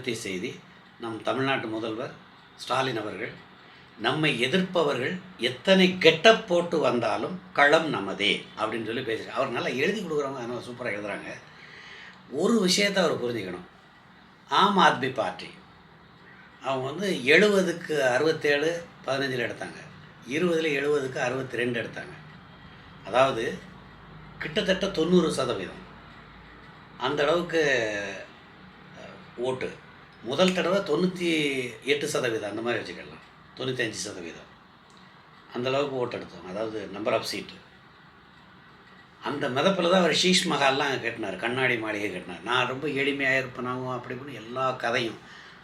அபிவிருத்தி செய்தி நம் தமிழ்நாட்டு முதல்வர் ஸ்டாலின் அவர்கள் நம்மை எதிர்ப்பவர்கள் எத்தனை கெட்ட போட்டு வந்தாலும் களம் நமதே அப்படின்னு சொல்லி பேசுகிறார் அவர் நல்லா எழுதி கொடுக்குறவங்க அதனால் சூப்பராக எழுதுறாங்க. ஒரு விஷயத்தை அவர் புரிஞ்சுக்கணும். ஆம் ஆத்மி பார்ட்டி. அவங்க வந்து எழுபதுக்கு அறுபத்தேழு பதினஞ்சில் எடுத்தாங்க. இருபதில் எழுபதுக்கு அறுபத்தி ரெண்டு எடுத்தாங்க. அதாவது கிட்டத்தட்ட தொண்ணூறு சதவீதம். அந்த அளவுக்கு ஓட்டு. முதல் தடவை தொண்ணூற்றி எட்டு சதவீதம் அந்த மாதிரி வச்சுக்கலாம். தொண்ணூத்தஞ்சு சதவீதம். அந்த அளவுக்கு ஓட்டு எடுத்தோம். அதாவது நம்பர் ஆஃப் சீட்டு அந்த மிதப்பில் தான் அவர் ஷீஷ் மகால்லாம் கட்டினார். கண்ணாடி மாளிகை கட்டினார். நான் ரொம்ப எளிமையாக இருப்பேனாவும் அப்படி இப்படின்னு எல்லா கதையும்.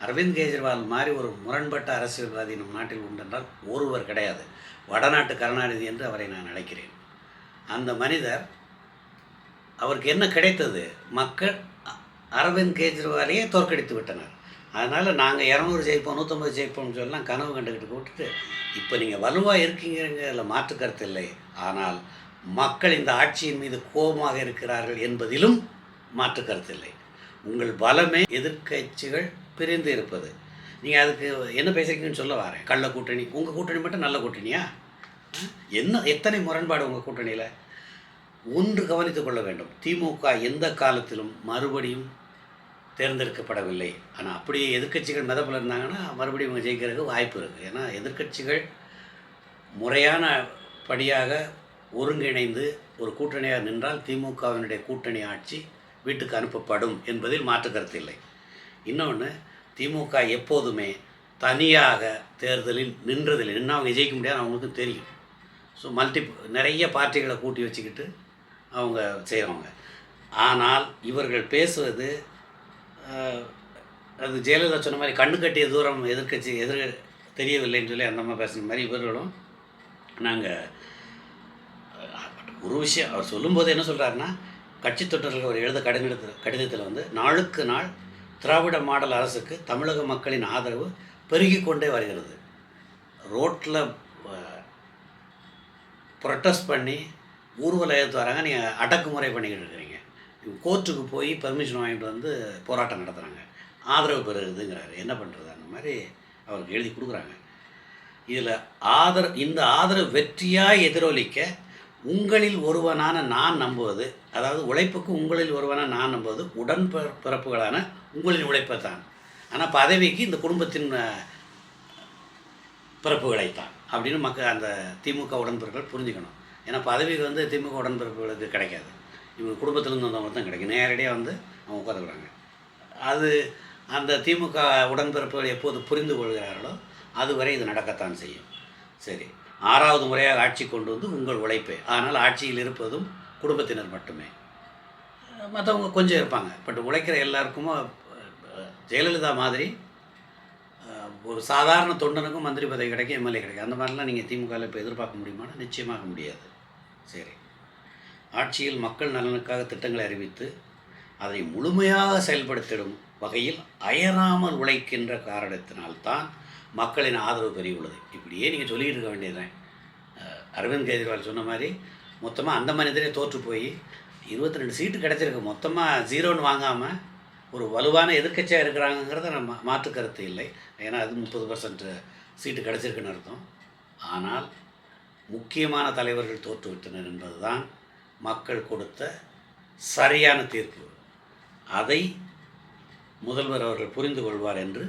அரவிந்த் கெஜ்ரிவால் மாதிரி ஒரு முரண்பட்ட அரசியல்வாதி நம் நாட்டில் உண்டென்றால் ஒருவர் கிடையாது. வடநாட்டு கருணாநிதி என்று அவரை நான் அழைக்கிறேன். அந்த மனிதர் அவருக்கு என்ன கிடைத்தது? மக்கள் அ- அரவிந்த் கெஜ்ரிவாலையே தோற்கடித்து விட்டனர். அதனால் நாங்கள் இரநூறு ஜெயிப்போம் நூற்றம்பது ஜெயிப்போம்னு சொல்லலாம் கனவு கண்டுக்கிட்டு விட்டுட்டு இப்போ நீங்கள் வலுவாக இருக்கீங்கிறங்கிறதுல மாற்று கருத்து இல்லை. ஆனால் மக்கள் இந்த ஆட்சியின் மீது கோபமாக இருக்கிறார்கள் என்பதிலும் மாற்று கருத்து இல்லை. உங்கள் பலமே எதிர்க்கட்சிகள் பிரிந்து இருப்பது. நீங்கள் அதுக்கு என்ன பேசுகிறீங்கன்னு சொல்ல வரேன். கள்ள கூட்டணி. உங்கள் கூட்டணி மட்டும் நல்ல கூட்டணியா? என்ன எத்தனை முரண்பாடு உங்கள் கூட்டணியில்? ஒன்று கவனித்துக் கொள்ள வேண்டும். திமுக எந்த காலத்திலும் மறுபடியும் தேர்ந்தெடுக்கப்படவில்லை. ஆனால் அப்படியே எதிர்க்கட்சிகள் மிதப்பில் இருந்தாங்கன்னா மறுபடியும் இவங்க ஜெயிக்கிறதுக்கு வாய்ப்பு இருக்குது ஏன்னா எதிர்க்கட்சிகள் முறையான படியாக ஒருங்கிணைந்து ஒரு கூட்டணியாக நின்றால் திமுகவினுடைய கூட்டணி ஆட்சி வீட்டுக்கு அனுப்பப்படும் என்பதில் மாற்றுக்கருத்து இல்லை. இன்னொன்று திமுக எப்போதுமே தனியாக தேர்தலில் நின்றதில்லை. நின்று அவங்க ஜெயிக்க முடியாது அவங்களுக்கும் தெரியும். ஸோ மல்டி நிறைய பார்ட்டிகளை கூட்டி வச்சுக்கிட்டு அவங்க செய்கிறவங்க ஆனால் இவர்கள் பேசுவது அது ஜெயலலிதா சொன்ன மாதிரி கண்ணு கட்டிய தூரம் எதிர்க்கட்சி எதிர் தெரியவில்லைன்னு சொல்லி அந்த அம்மா பேசுன மாதிரி இவர்களும் நாங்கள் ஒரு விஷயம் அவர் சொல்லும்போது என்ன சொல்கிறாருன்னா கட்சி தொட்டர்கள் அவர் எழுத கடிதத்தில் கடிதத்தில் வந்து நாளுக்கு நாள் திராவிட மாடல் அரசுக்கு தமிழக மக்களின் ஆதரவு பெருகி கொண்டே வருகிறது. ரோட்டில் ப்ரொட்டஸ்ட் பண்ணி ஊர்வலம் எடுத்து வராங்க நீங்கள் அடக்குமுறை பண்ணிக்கிட்டு இருக்கிறீங்க கோர்ட்டுக்கு போய் பர்மிஷன் வாங்கிட்டு வந்து போராட்டம் நடத்துகிறாங்க ஆதரவு பெறுகிறதுங்கிறாரு என்ன பண்ணுறது அந்த மாதிரி அவருக்கு எழுதி கொடுக்குறாங்க. இதில் ஆதர இந்த ஆதரவு வெற்றியாக எதிரொலிக்க உங்களில் ஒருவனான நான் நம்புவது அதாவது உழைப்புக்கு உங்களில் ஒருவனான நான் நம்புவது உடன்பிற பிறப்புகளான உங்களின் உழைப்பை தான். ஆனால் பதவிக்கு இந்த குடும்பத்தின் பிறப்புகளைத்தான் அப்படின்னு மக்கள் அந்த திமுக உடன்பிறப்புகள் புரிஞ்சுக்கணும். ஏன்னா பதவிக்கு வந்து திமுக உடன்பிறப்புகளுக்கு கிடைக்காது. இவங்க குடும்பத்திலேருந்து வந்தவங்க தான் கிடைக்கும். நேரடியாக வந்து அவங்க உட்காந்துக்கிறாங்க. அது அந்த திமுக உடன்பிறப்புகள் எப்போது புரிந்து கொள்கிறார்களோ அதுவரை இது நடக்கத்தான் செய்யும். சரி. ஆறாவது முறையாக ஆட்சி கொண்டு வந்து உங்கள் உழைப்பே. ஆனால் ஆட்சியில் இருப்பதும் குடும்பத்தினர் மட்டுமே. மற்றவங்க கொஞ்சம் இருப்பாங்க. பட் உழைக்கிற எல்லாருக்குமோ ஜெயலலிதா மாதிரி ஒரு சாதாரண தொண்டனுக்கும் மந்திரி பதவி கிடைக்கும் எம்எல்ஏ கிடைக்கும். அந்த மாதிரிலாம் நீங்கள் திமுகவில் இப்போ எதிர்பார்க்க முடியுமானா? நிச்சயமாக முடியாது. சரி. ஆட்சியில் மக்கள் நலனுக்காக திட்டங்களை அறிவித்து அதை முழுமையாக செயல்படுத்திடும் வகையில் அயராமல் உழைக்கின்ற காரணத்தினால்தான் மக்களின் ஆதரவு பெரியுள்ளது. இப்படியே நீங்கள் சொல்லிட்டு இருக்க வேண்டியதுதான் அரவிந்த் கெஜ்ரிவால் சொன்ன மாதிரி மொத்தமாக அந்த மனிதரே தோற்று போய் இருபத்தி ரெண்டு சீட்டு கிடச்சிருக்கு. மொத்தமாக ஜீரோன்னு வாங்காமல் ஒரு வலுவான எதிர்க்கட்சியாக இருக்கிறாங்கிறத நம்ம மாற்று கருத்து இல்லை. ஏன்னா அது முப்பது பர்சன்ட் சீட்டு கிடச்சிருக்குன்னு அர்த்தம். ஆனால் முக்கியமான தலைவர்கள் தோற்றுவிட்டனர் என்பதுதான் மக்கள் கொடுத்த சரியான தீர்ப்பு. அதை முதல்வர் அவர்கள் புரிந்து கொள்வார் என்று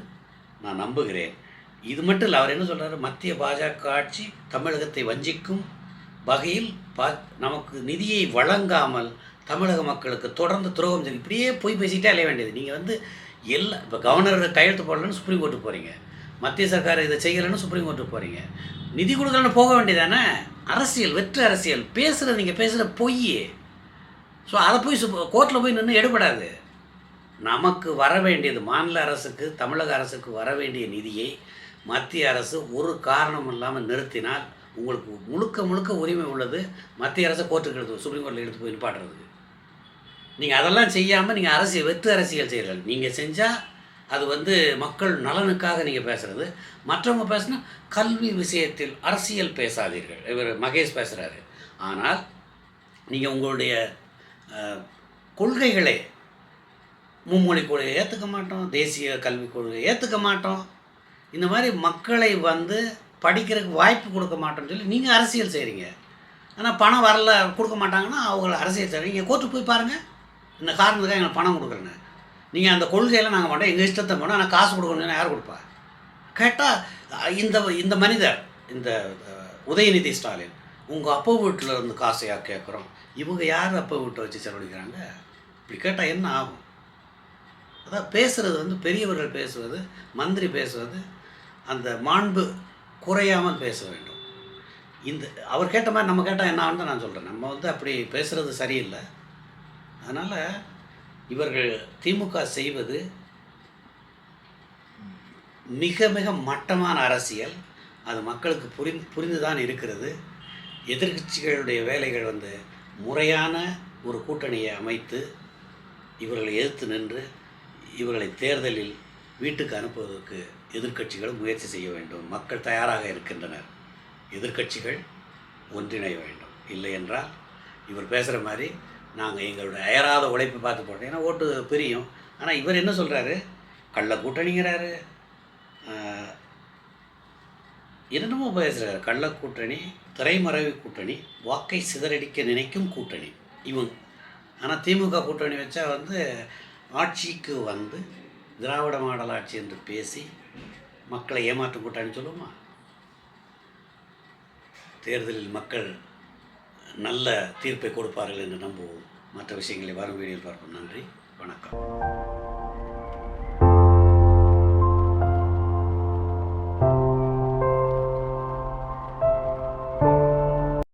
நான் நம்புகிறேன். இது மட்டும் இல்லை அவர் என்ன சொல்கிறார் மத்திய பாஜக ஆட்சி தமிழகத்தை வஞ்சிக்கும் வகையில் பா நமக்கு நிதியை வழங்காமல் தமிழக மக்களுக்கு தொடர்ந்து துரோகம் செய்யும் இப்படியே போய் பேசிக்கிட்டே அலைய வேண்டியது. நீங்கள் வந்து எல்லா இப்போ கவர்னர் கையெழுத்து போடலன்னு சுப்ரீம் கோர்ட்டுக்கு போகிறீங்க மத்திய சர்க்கார் இதை செய்யலைன்னு சுப்ரீம் கோர்ட்டுக்கு போகிறீங்க நிதி கொடுக்கலன்னு போக வேண்டியதானே அரசியல் வெற்று அரசியல். பேசுகிற நீங்கள் பேசுகிற பொய் ஸோ அதை போய் கோர்ட்டில் போய் நின்று எடுபடாது. நமக்கு வர வேண்டியது மாநில அரசுக்கு தமிழக அரசுக்கு வர வேண்டிய நிதியை மத்திய அரசு ஒரு காரணம் இல்லாமல் நிறுத்தினால் உங்களுக்கு முழுக்க முழுக்க உரிமை உள்ளது மத்திய அரசு கோர்ட்டுக்கு எடுத்து சுப்ரீம் கோர்ட்டில் எடுத்து போய் நிப்பாட்டுறதுக்கு. நீங்கள் அதெல்லாம் செய்யாமல் நீங்கள் அரசியல் வெற்று அரசியல் செய்கிறீர்கள் நீங்கள் செஞ்சால் அது வந்து மக்கள் நலனுக்காக நீங்கள் பேசுகிறது மற்றவங்க பேசுனா கல்வி விஷயத்தில் அரசியல் பேசாதீர்கள். இவர் மகேஷ் பேசுகிறாரு ஆனால் நீங்கள் உங்களுடைய கொள்கைகளை மும்மொழி கொள்கையை ஏற்றுக்க மாட்டோம் தேசிய கல்விக் கொள்கையை ஏற்றுக்க மாட்டோம். இந்த மாதிரி மக்களை வந்து படிக்கிறதுக்கு வாய்ப்பு கொடுக்க மாட்டோம்னு சொல்லி நீங்கள் அரசியல் செய்கிறீங்க ஆனால் பணம் வரல கொடுக்க மாட்டாங்கன்னா அவங்கள அரசியல் செய்கிறீங்க கோர்ட்டு போய் பாருங்கள் இந்த காரணத்துக்காக எங்களுக்கு பணம் கொடுக்குறேன்னு. நீங்கள் அந்த கொள்கையெல்லாம் நாங்கள் மாட்டோம். எங்கள் இஷ்டத்தை பண்ணோம் ஆனால் காசு கொடுக்கணும்னு யார் கொடுப்பா? கேட்டால் இந்த இந்த மனிதர் இந்த உதயநிதி ஸ்டாலின் உங்கள் அப்பா வீட்டில் இருந்து காசையாக கேட்குறோம் இவங்க யார் அப்பா வீட்டை வச்சு செலவழிக்கிறாங்க? இப்படி கேட்டால் என்ன ஆகும்? அதான் பேசுகிறது வந்து பெரியவர்கள் பேசுவது மந்திரி பேசுவது அந்த மாண்பு குறையாமல் பேச வேண்டும். இந்த அவர் கேட்ட மாதிரி நம்ம கேட்டால் என்ன ஆகும்னு தான் நான் சொல்கிறேன் நம்ம வந்து அப்படி பேசுகிறது சரியில்லை. அதனால் இவர்கள் திமுக செய்வது மிக மிக மட்டமான அரசியல். அது மக்களுக்கு புரிந்து புரிந்து தான் இருக்கிறது. எதிர்க்கட்சிகளுடைய வேலைகள் வந்து முறையான ஒரு கூட்டணியை அமைத்து இவர்களை எதிர்த்து நின்று இவர்களை தேர்தலில் வீட்டுக்கு அனுப்புவதற்கு எதிர்க்கட்சிகள் முயற்சி செய்ய வேண்டும். மக்கள் தயாராக இருக்கின்றனர். எதிர்க்கட்சிகள் ஒன்றிணைய வேண்டும். இல்லை என்றால் இவர் பேசுகிற மாதிரி நாங்கள் எங்களுடைய அயராத உழைப்பு பார்த்து போட்டோம். ஏன்னா ஓட்டு பிரியும். ஆனால் இவர் என்ன சொல்கிறாரு கள்ள கூட்டணிங்கிறாரு. என்னென்னமோ பேசுகிறாரு கள்ள கூட்டணி திரைமறைவு கூட்டணி வாக்கை சிதறடிக்க நினைக்கும் கூட்டணி. இவங்க. ஆனால் திமுக கூட்டணி வச்சா வந்து ஆட்சிக்கு வந்து திராவிட மாடல் ஆட்சி என்று பேசி மக்களை ஏமாற்றும் கூட்டணி சொல்லுவோமா? தேர்தலில் மக்கள் நல்ல தீர்ப்பை கொடுப்பார்கள் என்று நம்புவோம். மற்ற விஷயங்களை வரும் வீடியோவில் பார்ப்போம். நன்றி. வணக்கம்.